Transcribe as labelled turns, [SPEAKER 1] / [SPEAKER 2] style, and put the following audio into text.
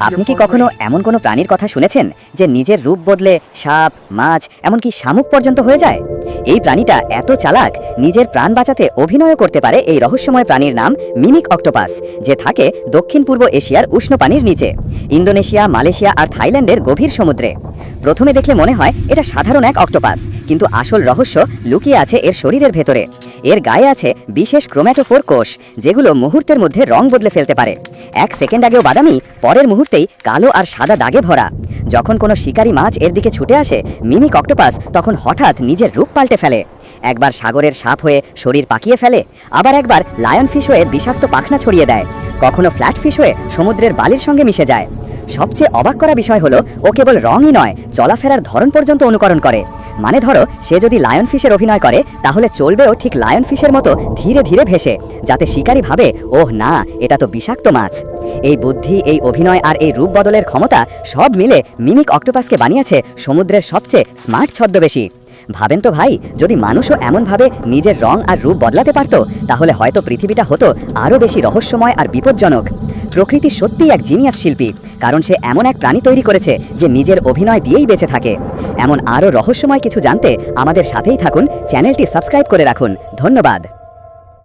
[SPEAKER 1] আপনি কি কখনো এমন কোনো প্রাণীর কথা শুনেছেন যে নিজের রূপ বদলে সাপ মাছ এমনকি শামুক পর্যন্ত হয়ে যায়? এই প্রাণীটা এত চালাক নিজের প্রাণ বাঁচাতে অভিনয় করতে পারে এই রহস্যময় প্রাণীর নাম মিমিক অক্টোপাস যে থাকে দক্ষিণ পূর্ব এশিয়ার উষ্ণ পানির নিচে ইন্দোনেশিয়া মালয়েশিয়া আর থাইল্যান্ডের গভীর সমুদ্রে। প্রথমে দেখলে মনে হয় এটা সাধারণ এক অক্টোপাস কিন্তু আসল রহস্য লুকিয়ে আছে এর শরীরের ভেতরে। এর গায়ে আছে বিশেষ ক্রোম্যাটোফোর কোষ, যেগুলো মুহূর্তের মধ্যে রং বদলে ফেলতে পারে। এক সেকেন্ড আগেও বাদামি, পরের মুহূর্তেই কালো আর সাদা দাগে ভরা। যখন কোনো শিকারী মাছ এর দিকে ছুটে আসে মিমিক অক্টোপাস তখন হঠাৎ নিজের রূপ পাল্টে ফেলে। একবার সাগরের সাপ হয়ে শরীর পাকিয়ে ফেলে, আবার একবার লায়ন ফিশ হয়ে বিষাক্ত পাখনা ছড়িয়ে দেয়। কখনো ফ্ল্যাট ফিশ হয়ে সমুদ্রের বালির সঙ্গে মিশে যায়। সবচেয়ে অবাক করা বিষয় হলো, ও কেবল রঙই নয়, চলাফেরার ধরন পর্যন্ত অনুকরণ করে। মানে ধরো, সে যদি লায়ন ফিশের অভিনয় করে, তাহলে চলবেও ঠিক লায়ন ফিশের মতো ধীরে ধীরে ভেসে, যাতে শিকারী ভাবে, ওহ না, এটা তো বিষাক্ত মাছ। এই বুদ্ধি, এই অভিনয় আর এই রূপ বদলের ক্ষমতা সব মিলে মিমিক অক্টোপাসকে বানিয়েছে সমুদ্রের সবচেয়ে স্মার্ট ছদ্মবেশী। ভাবেন তো ভাই, যদি মানুষও এমনভাবে নিজের রং আর রূপ বদলাতে পারত, তাহলে হয়তো পৃথিবীটা হতো আরও বেশি রহস্যময় আর বিপজ্জনক। প্রকৃতি সত্যিই এক জিনিয়াস শিল্পী, কারণ সে এমন এক প্রাণী তৈরি করেছে যে নিজের অভিনয় দিয়েই বেঁচে থাকে। এমন আরও রহস্যময় কিছু জানতে আমাদের সাথেই থাকুন, চ্যানেলটি সাবস্ক্রাইব করে রাখুন। ধন্যবাদ।